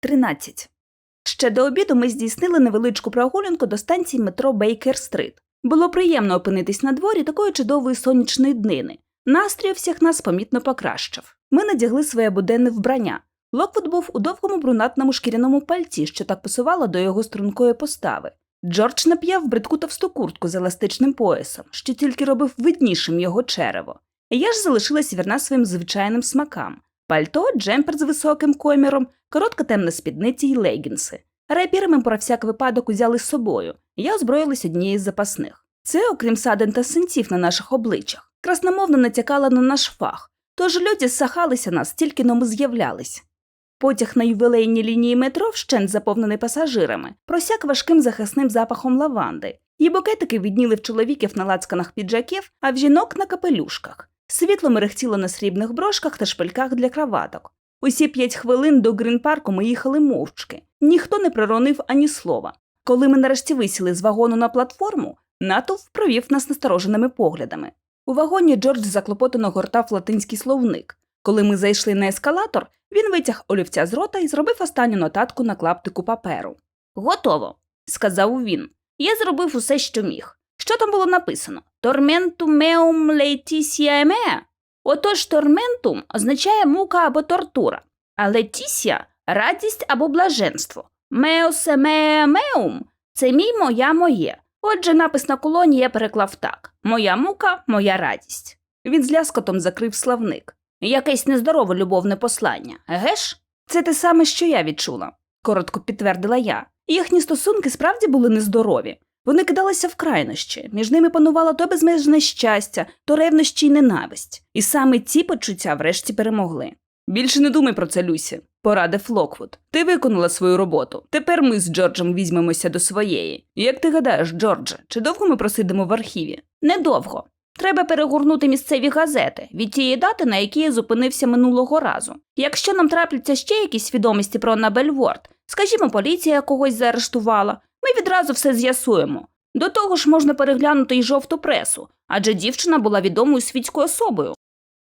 13. Ще до обіду ми здійснили невеличку прогулянку до станції метро Бейкер-стрит. Було приємно опинитись на дворі такої чудової сонячної днини. Настрій всіх нас помітно покращив. Ми надягли своє буденне вбрання. Локвуд був у довгому брунатному шкіряному пальці, що так пасувало до його стрункої постави. Джордж нап'яв бридку товсту куртку з еластичним поясом, що тільки робив виднішим його черево. Я ж залишилась вірна своїм звичайним смакам. Пальто, джемпер з високим коміром, коротка темна спідниця й легінси. Райпіри ми про всяк випадок узяли з собою. Я озброїлась однією з запасних. Це, окрім садин та синців на наших обличчях, красномовно натякала на наш фах. Тож люди сахалися нас, тільки но ми з'являлись. Потяг на ювілейній лінії метро вщент заповнений пасажирами, просяк важким захисним запахом лаванди. Її букетики відніли в чоловіків на лацканах піджаків, а в жінок на капелюшках. Світло мерехтіло на срібних брошках та шпильках для краваток. Усі п'ять хвилин до Грінпарку ми їхали мовчки. Ніхто не проронив ані слова. Коли ми нарешті висіли з вагону на платформу, натовп провів нас настороженими поглядами. У вагоні Джордж заклопотано гортав латинський словник. Коли ми зайшли на ескалатор, він витяг олівця з рота і зробив останню нотатку на клаптику паперу. Готово, сказав він. Я зробив усе, що міг. Що там було написано? Торментум меум лейтісія меа? Отож, торментум означає мука або тортура, а летісія радість або блаженство. Меосе меа меум це мій моя моє. Отже, напис на колоні я переклав так: Моя мука, моя радість. Він з ляскотом закрив славник. Якесь нездорове любовне послання, еге ж? Це те саме, що я відчула, коротко підтвердила я. Їхні стосунки справді були нездорові. Вони кидалися в крайнощі, між ними панувало то безмежне щастя, то ревнощі й ненависть. І саме ці почуття врешті перемогли. Більше не думай про це, Люсі, порадив Локвуд. Ти виконала свою роботу. Тепер ми з Джорджем візьмемося до своєї. Як ти гадаєш, Джордже, чи довго ми просидимо в архіві? Недовго. Треба перегорнути місцеві газети від тієї дати, на якій я зупинився минулого разу. Якщо нам трапляться ще якісь відомості про Аннабель Ворд, скажімо, поліція когось заарештувала, ми відразу все з'ясуємо. До того ж можна переглянути й жовту пресу, адже дівчина була відомою світською особою.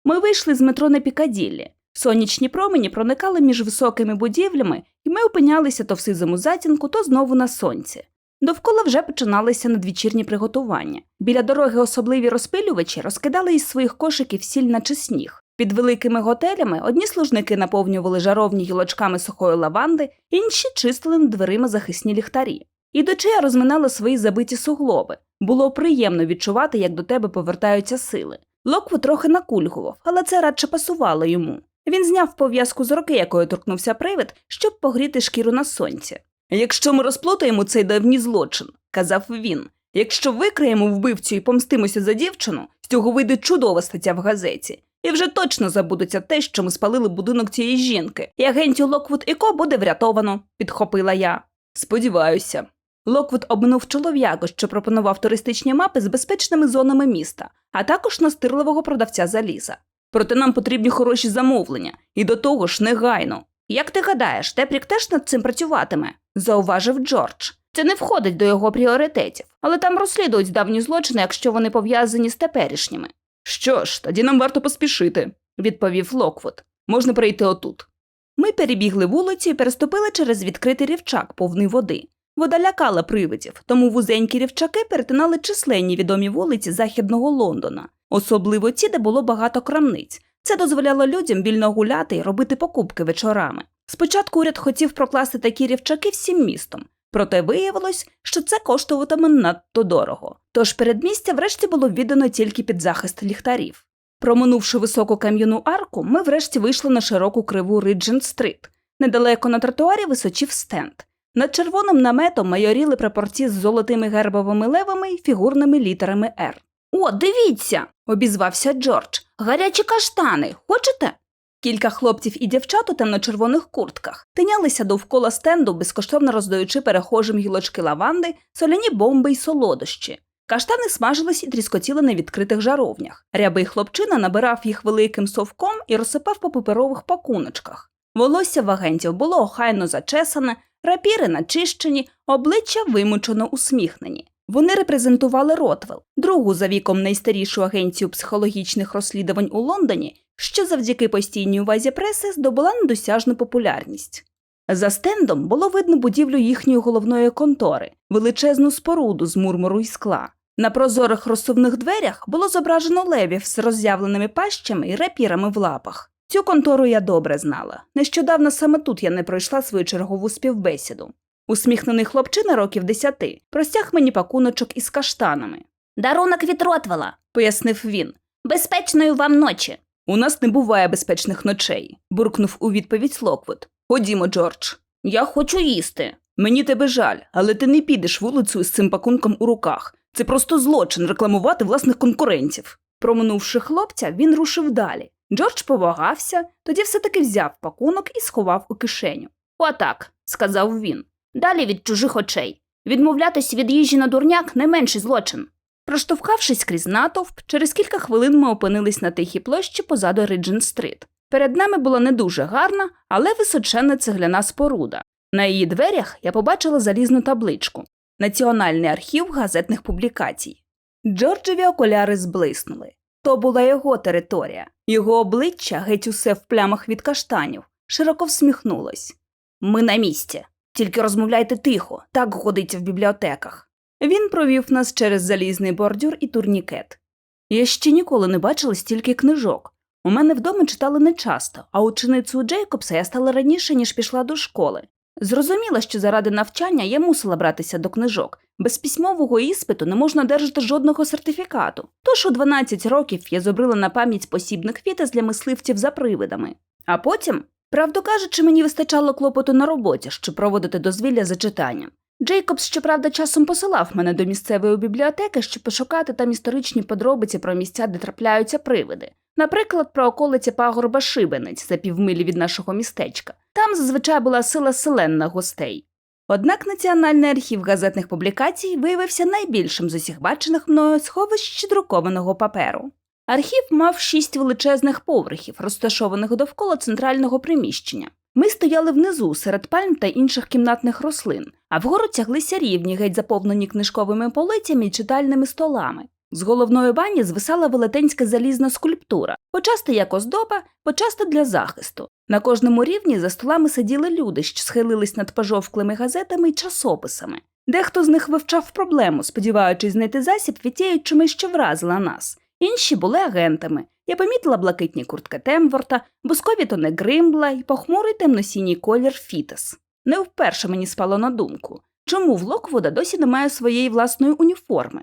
Ми вийшли з метро на Пікаділлі. Сонячні промені проникали між високими будівлями, і ми опинялися то в сизому затінку, то знову на сонці. Довкола вже починалися надвечірні приготування. Біля дороги особливі розпилювачі розкидали із своїх кошиків сіль наче сніг. Під великими готелями одні служники наповнювали жаровні гілочками сухої лаванди, інші чистили над дверима захисні ліхтарі. Ідучи, я розминала свої забиті суглоби. Було приємно відчувати, як до тебе повертаються сили. Локву трохи накульгував, але це радше пасувало йому. Він зняв пов'язку з руки, якою торкнувся привид, щоб погріти шкіру на сонці. Якщо ми розплутаємо цей давній злочин, казав він. Якщо викриємо вбивцю і помстимося за дівчину, з цього вийде чудова стаття в газеті. І вже точно забудеться те, що ми спалили будинок цієї жінки, і агентів Локвуд і Ко буде врятовано, підхопила я. Сподіваюся. Локвуд обминув чолов'яку, що пропонував туристичні мапи з безпечними зонами міста, а також настирливого продавця заліза. Проте нам потрібні хороші замовлення, і до того ж негайно. Як ти гадаєш, Тепрік теж над цим працюватиме? зауважив Джордж. Це не входить до його пріоритетів, але там розслідують давні злочини, якщо вони пов'язані з теперішніми. Що ж, тоді нам варто поспішити, відповів Локвуд. Можна перейти отут. Ми перебігли вулицю і переступили через відкритий рівчак, повний води. Вода лякала привидів, тому вузенькі рівчаки перетинали численні відомі вулиці західного Лондона, особливо ті, де було багато крамниць. Це дозволяло людям вільно гуляти і робити покупки вечорами. Спочатку уряд хотів прокласти такі рівчаки всім містом, проте виявилось, що це коштуватиме надто дорого. Тож передмістя врешті було віддано тільки під захист ліхтарів. Проминувши високу кам'яну арку, ми врешті вийшли на широку криву Риджент-стрит. Недалеко на тротуарі височив стенд. Над червоним наметом майоріли прапорці з золотими гербовими левами і фігурними літерами «Р». О, дивіться! обізвався Джордж. Гарячі каштани. Хочете? Кілька хлопців і дівчат у темно-червоних куртках тинялися довкола стенду, безкоштовно роздаючи перехожим гілочки лаванди, соляні бомби й солодощі. Каштани смажились і тріскотіли на відкритих жаровнях. Рябий хлопчина набирав їх великим совком і розсипав по паперових пакуночках. Волосся в агентів було охайно зачесане, рапіри начищені, обличчя вимучено усміхнені. Вони репрезентували Ротвелл, другу за віком найстарішу агенцію психологічних розслідувань у Лондоні, що завдяки постійній увазі преси здобула недосяжну популярність. За стендом було видно будівлю їхньої головної контори, величезну споруду з мурмуру і скла. На прозорих розсувних дверях було зображено левів з роззявленими пащами і репірами в лапах. Цю контору я добре знала. Нещодавно саме тут я не пройшла свою чергову співбесіду. Усміхнений хлопчина років десяти простяг мені пакуночок із каштанами. Дарунок від Ротвела. Пояснив він. Безпечної вам ночі. У нас не буває безпечних ночей, буркнув у відповідь Локвуд. Ходімо, Джордж. Я хочу їсти. Мені тебе жаль, але ти не підеш вулицею з цим пакунком у руках. Це просто злочин рекламувати власних конкурентів. Проминувши хлопця, він рушив далі. Джордж повагався, тоді все-таки взяв пакунок і сховав у кишеню. Отак, сказав він. Далі від чужих очей. Відмовлятись від їжі на дурняк не менший злочин. Проштовхавшись крізь натовп, через кілька хвилин ми опинились на тихій площі позаду Риджен-стрит. Перед нами була не дуже гарна, але височенна цегляна споруда. На її дверях я побачила залізну табличку Національний архів газетних публікацій. Джорджеві окуляри зблиснули. То була його територія. Його обличчя, геть усе в плямах від каштанів, широко всміхнулось. Ми на місці. Тільки розмовляйте тихо, так годиться в бібліотеках. Він провів нас через залізний бордюр і турнікет. Я ще ніколи не бачила стільки книжок. У мене вдома читали нечасто, а ученицею Джейкобса я стала раніше, ніж пішла до школи. Зрозуміла, що заради навчання я мусила братися до книжок. Без письмового іспиту не можна держати жодного сертифікату. Тож у 12 років я зобрила на пам'ять посібник фітес для мисливців за привидами. А потім, правду кажучи, мені вистачало клопоту на роботі, щоб проводити дозвілля за читанням. Джейкобс, щоправда, часом посилав мене до місцевої бібліотеки, щоб пошукати там історичні подробиці про місця, де трапляються привиди. Наприклад, про околиці пагорба Шибениць за півмилі від нашого містечка. Там зазвичай була сила селен гостей. Однак Національний архів газетних публікацій виявився найбільшим з усіх бачених мною сховищ друкованого паперу. Архів мав шість величезних поверхів, розташованих довкола центрального приміщення. Ми стояли внизу серед пальм та інших кімнатних рослин, а вгору тяглися рівні, геть заповнені книжковими полицями і читальними столами. З головної бані звисала велетенська залізна скульптура, почасти як оздоба, почасти для захисту. На кожному рівні за столами сиділи люди, що схилились над пожовклими газетами й часописами. Дехто з них вивчав проблему, сподіваючись знайти засіб від тієї чуми, що вразила нас. Інші були агентами. Я помітила блакитні куртки Темворта, бускові тони Гримбла і похмурий темно-сіній колір Фітес. Не вперше мені спало на думку, чому в Локвуда досі немає своєї власної уніформи.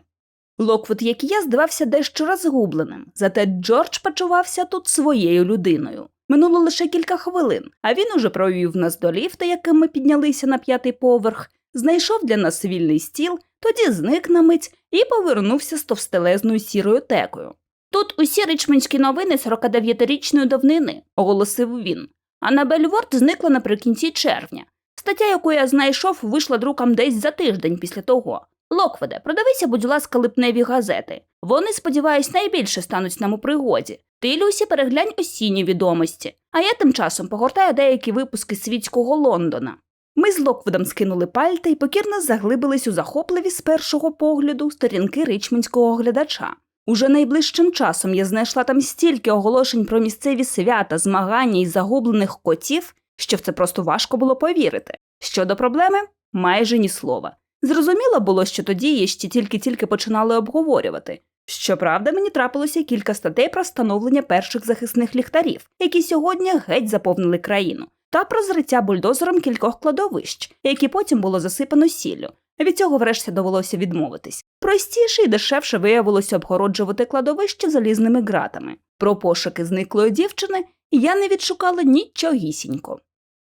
Локвуд, як і я, здавався дещо розгубленим, зате Джордж почувався тут своєю людиною. Минуло лише кілька хвилин, а він уже провів нас до ліфта, яким ми піднялися на п'ятий поверх, знайшов для нас вільний стіл, тоді зник на мить і повернувся з товстелезною сірою текою. Тут усі ричманські новини 49-річної давнини, оголосив він. Анабель Ворд зникла наприкінці червня. Стаття, яку я знайшов, вийшла друком десь за тиждень після того. Локведе, продавися, будь ласка, липневі газети. Вони, сподіваюсь, найбільше стануть нам у пригоді. Ти, Люсі, переглянь осінні відомості, а я тим часом погортаю деякі випуски світського Лондона. Ми з Локвудом скинули пальта і покірно заглибились у захопливі з першого погляду сторінки ричманського глядача. Уже найближчим часом я знайшла там стільки оголошень про місцеві свята, змагання і загублених котів, що в це просто важко було повірити. Щодо проблеми, майже ні слова. Зрозуміло було, що тоді її ще тільки-тільки починали обговорювати. Щоправда, мені трапилося кілька статей про встановлення перших захисних ліхтарів, які сьогодні геть заповнили країну, та про зриття бульдозером кількох кладовищ, які потім було засипано сіллю. Від цього врешті довелося відмовитись. Простіше і дешевше виявилося обгороджувати кладовище залізними ґратами. Про пошуки зниклої дівчини я не відшукала нічогісінько.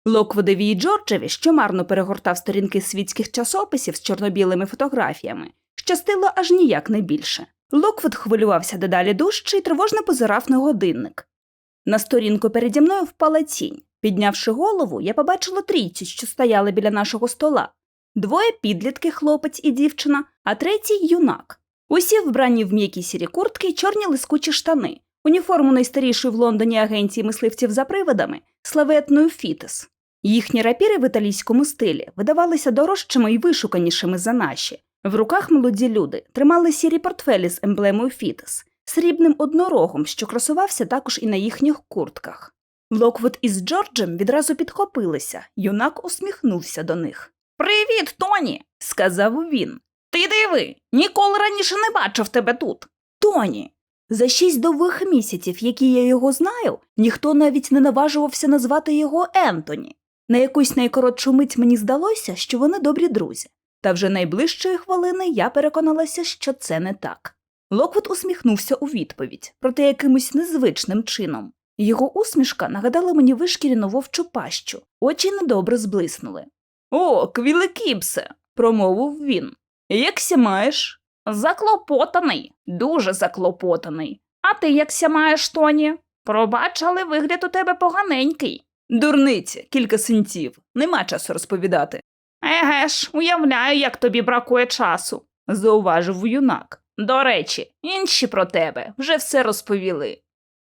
Локвудові і Джорджеві, що марно перегортав сторінки світських часописів з чорнобілими фотографіями, щастило аж ніяк не більше. Локвуд хвилювався дедалі дужче і тривожно позирав на годинник. На сторінку переді мною впала тінь. Піднявши голову, я побачила трійцю, що стояли біля нашого стола. Двоє підлітки, хлопець і дівчина, а третій юнак. Усі вбрані в м'які сірі куртки й чорні лискучі штани, уніформу найстарішої в Лондоні агенції мисливців за привидами, славетною Фітес. Їхні рапіри в італійському стилі видавалися дорожчими і вишуканішими за наші. В руках молоді люди тримали сірі портфелі з емблемою Фітес, срібним однорогом, що красувався також і на їхніх куртках. Локвуд із Джорджем відразу підхопилися. Юнак усміхнувся до них. Привіт, Тоні! Сказав він. Ти диви, ніколи раніше не бачив тебе тут. Тоні. За шість довгих місяців, які я його знаю, ніхто навіть не наважувався назвати його Ентоні. На якусь найкоротшу мить мені здалося, що вони добрі друзі. Та вже найближчої хвилини я переконалася, що це не так. Локвуд усміхнувся у відповідь, проте якимось незвичним чином. Його усмішка нагадала мені вишкіряну вовчу пащу, очі недобре зблиснули. О, квілекіпсе, промовив він. Якся маєш? Заклопотаний, дуже заклопотаний. А ти якся маєш, Тоні? Пробач, але вигляд у тебе поганенький. Дурниця, кілька синців. Нема часу розповідати, Еге ж, уявляю, як тобі бракує часу. зауважив юнак. До речі, інші про тебе вже все розповіли.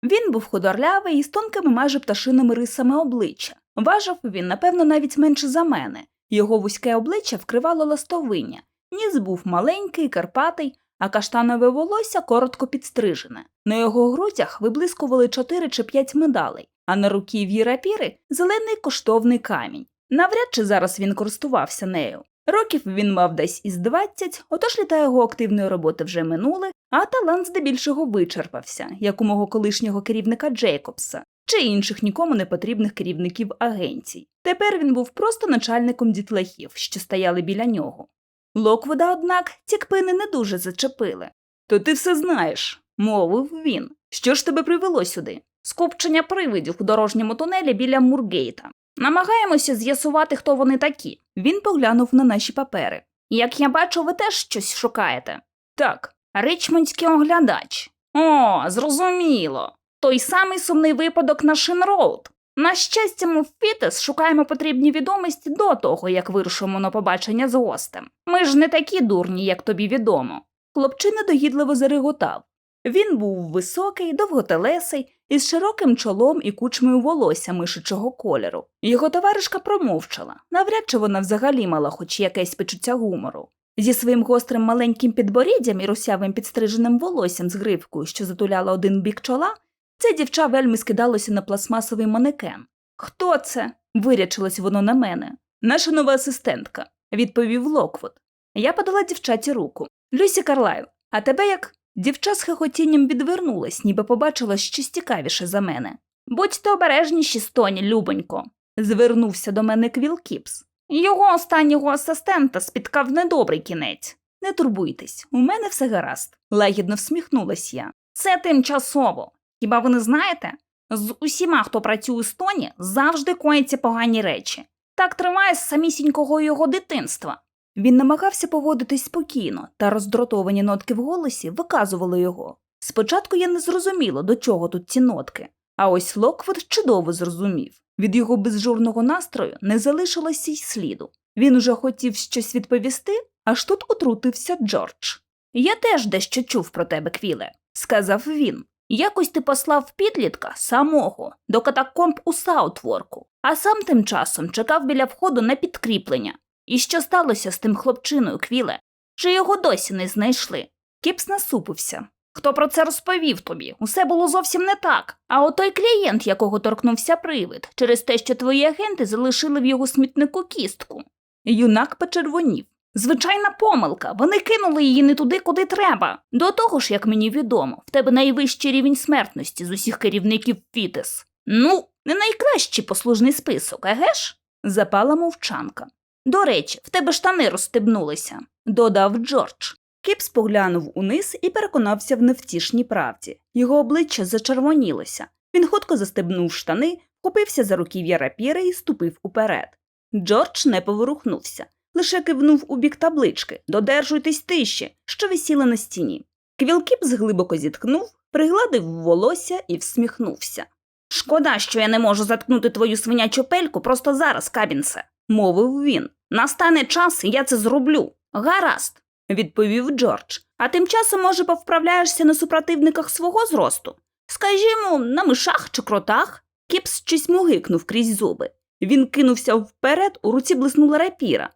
Він був худорлявий і з тонкими майже пташиними рисами обличчя. Важив він, напевно, навіть менше за мене. Його вузьке обличчя вкривало ластовиння. Ніс був маленький, карпатий, а каштанове волосся коротко підстрижене. На його грудях виблискували чотири чи п'ять медалей, а на руків'ї рапіри зелений коштовний камінь. Навряд чи зараз він користувався нею. Років він мав десь із 20, отож літа його активної роботи вже минули, а талант здебільшого вичерпався, як у мого колишнього керівника Джейкобса чи інших нікому не потрібних керівників агенцій. Тепер він був просто начальником дітлахів, що стояли біля нього. Локвуда, однак, ці кпини не дуже зачепили. То ти все знаєш, мовив він. Що ж тебе привело сюди? Скупчення привидів у дорожньому тунелі біля Мургейта. Намагаємося з'ясувати, хто вони такі. Він поглянув на наші папери. Як я бачу, ви теж щось шукаєте. Так, Ричмондський оглядач. О, зрозуміло. Той самий сумний випадок на Шинроуд. На щастя, ми в Фітес шукаємо потрібні відомості до того, як вирушимо на побачення з гостем. Ми ж не такі дурні, як тобі відомо. хлопчина догідливо зареготав. Він був високий, довготелесий, із широким чолом і кучмою волосся мишичого кольору. Його товаришка промовчала, навряд чи вона взагалі мала хоч якесь почуття гумору. Зі своїм гострим маленьким підборіддям і русявим підстриженим волоссям з гривкою, що затуляла один бік чола, це дівча вельми скидалося на пластмасовий манекен. Хто це? вирячилось воно на мене. Наша нова асистентка, відповів Локвуд. Я подала дівчаті руку. Люсі Карлайл, а тебе як? Дівча з хихотінням відвернулась, ніби побачила щось цікавіше за мене. Будьте обережніші, Стоні, любонько. Звернувся до мене Квілкіпс. Його останнього асистента спіткав недобрий кінець. Не турбуйтесь, у мене все гаразд. Лагідно всміхнулась я. Це тимчасово. Хіба ви не знаєте? З усіма, хто працює з Тоні, завжди кояться погані речі. Так триває з самісінького його дитинства. Він намагався поводитись спокійно, та роздратовані нотки в голосі виказували його. Спочатку я не зрозуміла, до чого тут ці нотки, а ось Локвуд чудово зрозумів. Від його безжурного настрою не залишилося й сліду. Він уже хотів щось відповісти, аж тут отрутився Джордж. Я теж дещо чув про тебе, Квіле, Сказав він. Якось ти послав підлітка самого до катакомб у Саутворку, а сам тим часом чекав біля входу на підкріплення. І що сталося з тим хлопчиною, Квіле? Чи його досі не знайшли? Кіпс насупився. Хто про це розповів тобі? Усе було зовсім не так. А от той клієнт, якого торкнувся привид, через те, що твої агенти залишили в його смітнику кістку. Юнак почервонів. Звичайна помилка. Вони кинули її не туди, куди треба. До того ж, як мені відомо, в тебе найвищий рівень смертності з усіх керівників Фітес. Ну, не найкращий послужний список, еге ж? Запала мовчанка. До речі, в тебе штани розстебнулися. Додав Джордж. Кіпс поглянув униз і переконався в невтішній правді. Його обличчя зачервонілося. Він хутко застебнув штани, вхопився за руків'я рапіри і ступив уперед. Джордж не поворухнувся, лише кивнув у бік таблички Додержуйтесь тиші, що висіла на стіні. Квілкіпс глибоко зітхнув, пригладив волосся і всміхнувся. Шкода, що я не можу заткнути твою свинячу пельку просто зараз, Кабінсе. Мовив він, Настане час, я це зроблю. Гаразд. відповів Джордж. А тим часом, може, повправляєшся на супротивниках свого зросту? Скажімо, на мишах чи кротах? Кіпс щось мугикнув крізь зуби. Він кинувся вперед, у руці блиснула рапіра.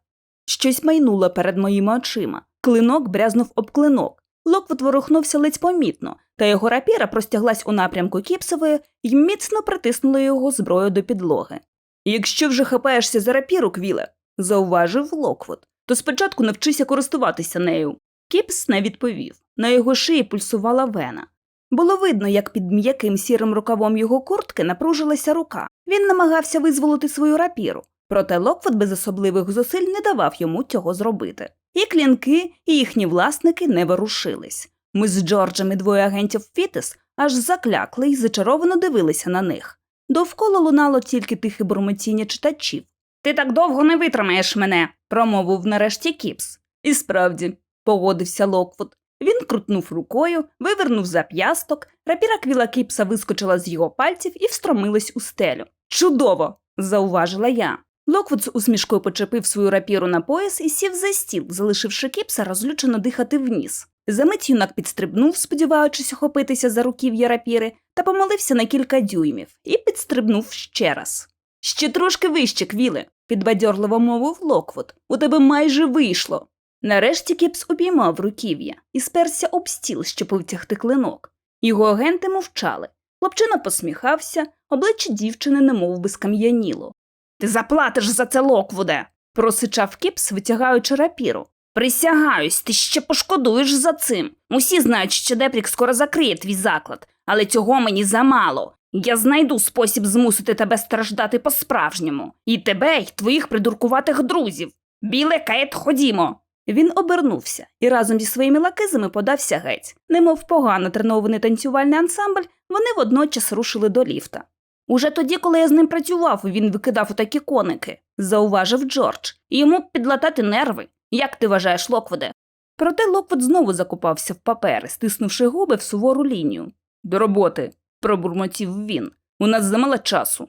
Щось майнуло перед моїми очима. Клинок брязнув об клинок. Локвуд ворухнувся ледь помітно, та його рапіра простяглась у напрямку Кіпсової і міцно притиснула його зброю до підлоги. Якщо вже хапаєшся за рапіру, Квіле, зауважив Локвуд, то спочатку навчися користуватися нею. Кіпс не відповів. На його шиї пульсувала вена. Було видно, як під м'яким сірим рукавом його куртки напружилася рука. Він намагався визволити свою рапіру, проте Локвуд без особливих зусиль не давав йому цього зробити. І клінки, і їхні власники не ворушились. Ми з Джорджем і двоє агентів Фітес аж заклякли й зачаровано дивилися на них. Довкола лунало тільки тихе бурмотіння читачів. Ти так довго не витримаєш мене. Промовив нарешті Кіпс. І справді, погодився Локвуд. Він крутнув рукою, вивернув зап'ясток, рапіра квіла Кіпса вискочила з його пальців і встромилась у стелю. Чудово! зауважила я. Локвуд з усмішкою почепив свою рапіру на пояс і сів за стіл, залишивши Кіпса розлючено дихати вниз. Замить юнак підстрибнув, сподіваючись охопитися за руків'я рапіри, та помолився на кілька дюймів і підстрибнув ще раз. Ще трошки вище, Квіле, підбадьорливо мовив Локвуд. У тебе майже вийшло. Нарешті Кіпс обіймав руків'я і сперся об стіл, щоб витягти клинок. Його агенти мовчали. Хлопчина посміхався, обличчя дівчини немов би скам'яніло. Ти заплатиш за це Локвуде. Просичав Кіпс, витягаючи рапіру. Присягаюсь, ти ще пошкодуєш за цим. Усі знають, що Депрік скоро закриє твій заклад, але цього мені замало. Я знайду спосіб змусити тебе страждати по-справжньому. І тебе, й твоїх придуркуватих друзів. Біле каєт, ходімо. Він обернувся і разом зі своїми лакизами подався геть. Немов погано тренований танцювальний ансамбль, вони водночас рушили до ліфта. Уже тоді, коли я з ним працював, він викидав отакі коники, Зауважив Джордж. і йому підлатати нерви. Як ти вважаєш, Локвуде? Проте Локвуд знову закопався в папери, стиснувши губи в сувору лінію. До роботи, пробурмотів він. У нас замало часу.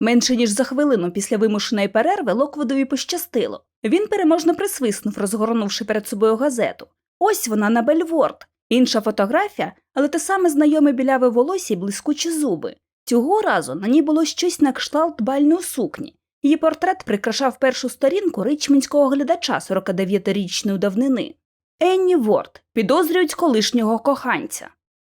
Менше ніж за хвилину після вимушеної перерви Локвудові пощастило. Він переможно присвиснув, розгорнувши перед собою газету. Ось вона на Бельворд. Інша фотографія, але те саме знайоме біляве волосся й блискучі зуби. Цього разу на ній було щось на кшталт бальної сукні. Її портрет прикрашав першу сторінку ричмінського глядача 49-річної давнини. Енні Ворд підозрюють колишнього коханця.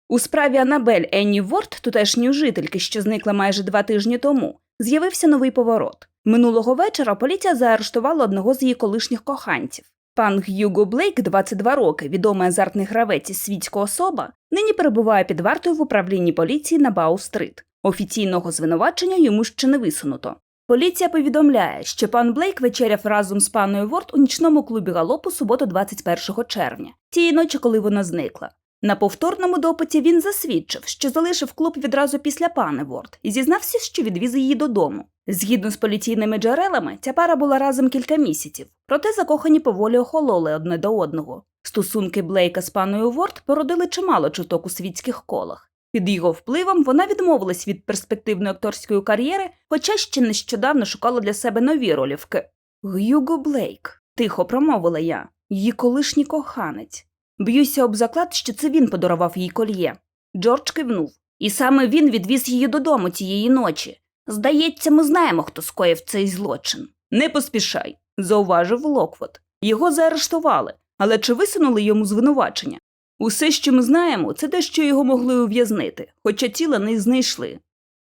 У справі Анабель Енні Ворд, тутешньої жительки, що зникла майже два тижні тому, з'явився новий поворот. Минулого вечора поліція заарештувала одного з її колишніх коханців. Пан Г'юго Блейк, 22 роки, відомий азартний гравець і світська особа, нині перебуває під вартою в управлінні поліції на Бау-стрит. Офіційного звинувачення йому ще не висунуто. Поліція повідомляє, що пан Блейк вечеряв разом з паною Ворд у нічному клубі галопу суботу 21 червня, тієї ночі, коли вона зникла. На повторному допиті він засвідчив, що залишив клуб відразу після пани Ворд і зізнався, що відвіз її додому. Згідно з поліційними джерелами, ця пара була разом кілька місяців, проте закохані поволі охололи одне до одного. Стосунки Блейка з паною Ворд породили чимало чуток у світських колах. Під його впливом вона відмовилась від перспективної акторської кар'єри, хоча ще нещодавно шукала для себе нові ролі в Гюго Блейк, тихо промовила я, її колишній коханець. Б'юся об заклад, що це він подарував їй кольє. Джордж кивнув. І саме він відвіз її додому тієї ночі. Здається, ми знаємо, хто скоїв цей злочин. Не поспішай, зауважив Локвуд. Його заарештували, але чи висунули йому звинувачення? Усе, що ми знаємо, це те, що його могли ув'язнити, хоча тіла не знайшли.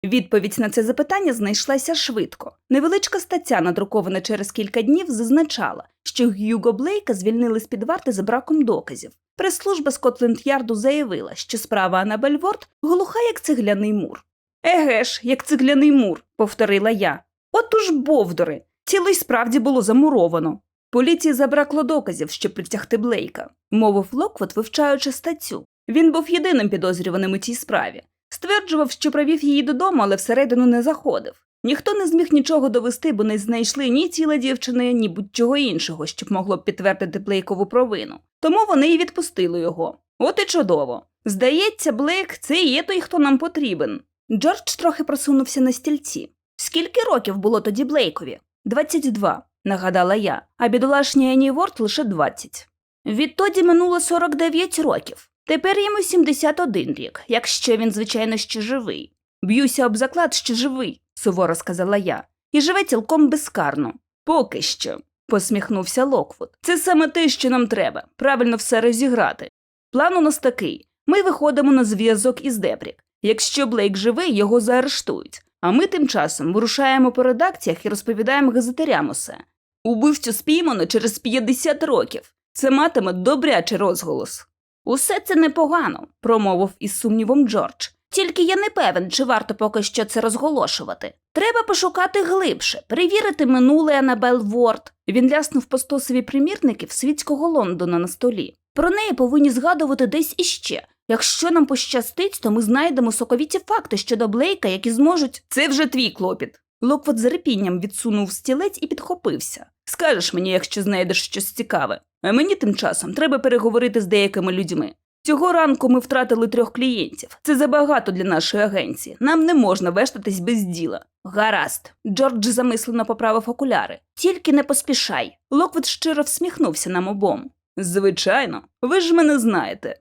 Відповідь на це запитання знайшлася швидко. Невеличка стаття, надрукована через кілька днів, зазначала, що Гюго Блейка звільнили з під варти за браком доказів. Прес-служба Скотленд-Ярду заявила, що справа Анабель Ворд глуха, як цегляний мур. Еге ж, як цегляний мур, повторила я. Отож бовдори, тіло й справді було замуровано. Поліції забракло доказів, щоб притягти Блейка, мовив Локвуд, вивчаючи статтю. Він був єдиним підозрюваним у цій справі. Стверджував, що провів її додому, але всередину не заходив. Ніхто не зміг нічого довести, бо не знайшли ні тіла дівчини, ні будь-чого іншого, щоб могло б підтвердити Блейкову провину. Тому вони й відпустили його. От і чудово. Здається, Блейк це і є той, хто нам потрібен. Джордж трохи просунувся на стільці. Скільки років було тоді Блейкові? 22, нагадала я, а бідолашній Ені Ворд лише 20. Відтоді минуло 49 років. Тепер йому 71 рік, якщо він, звичайно, ще живий. Б'юся об заклад, що живий, суворо сказала я, і живе цілком безкарно. Поки що, посміхнувся Локвуд. Це саме те, що нам треба, правильно все розіграти. План у нас такий: ми виходимо на зв'язок із Дебрік. Якщо Блейк живий, його заарештують. А ми тим часом вирушаємо по редакціях і розповідаємо газетарям усе. Убивцю спіймано через 50 років. Це матиме добрячий розголос. Усе це непогано, промовив із сумнівом Джордж. тільки я не певен, чи варто поки що це розголошувати. Треба пошукати глибше, перевірити минуле Анабел Ворд. Він ляснув по стосові примірників світського Лондона на столі. Про неї повинні згадувати десь іще. Якщо нам пощастить, то ми знайдемо соковіті факти щодо Блейка, які зможуть. Це вже твій клопіт. Локвот з репінням відсунув стілець і підхопився. Скажеш мені, якщо знайдеш щось цікаве. А мені тим часом треба переговорити з деякими людьми. Цього ранку ми втратили трьох клієнтів. Це забагато для нашої агенції. Нам не можна вештатись без діла. Гаразд, Джордж замислено поправив окуляри. тільки не поспішай. Локвот щиро всміхнувся нам обом. Звичайно, ви ж мене знаєте.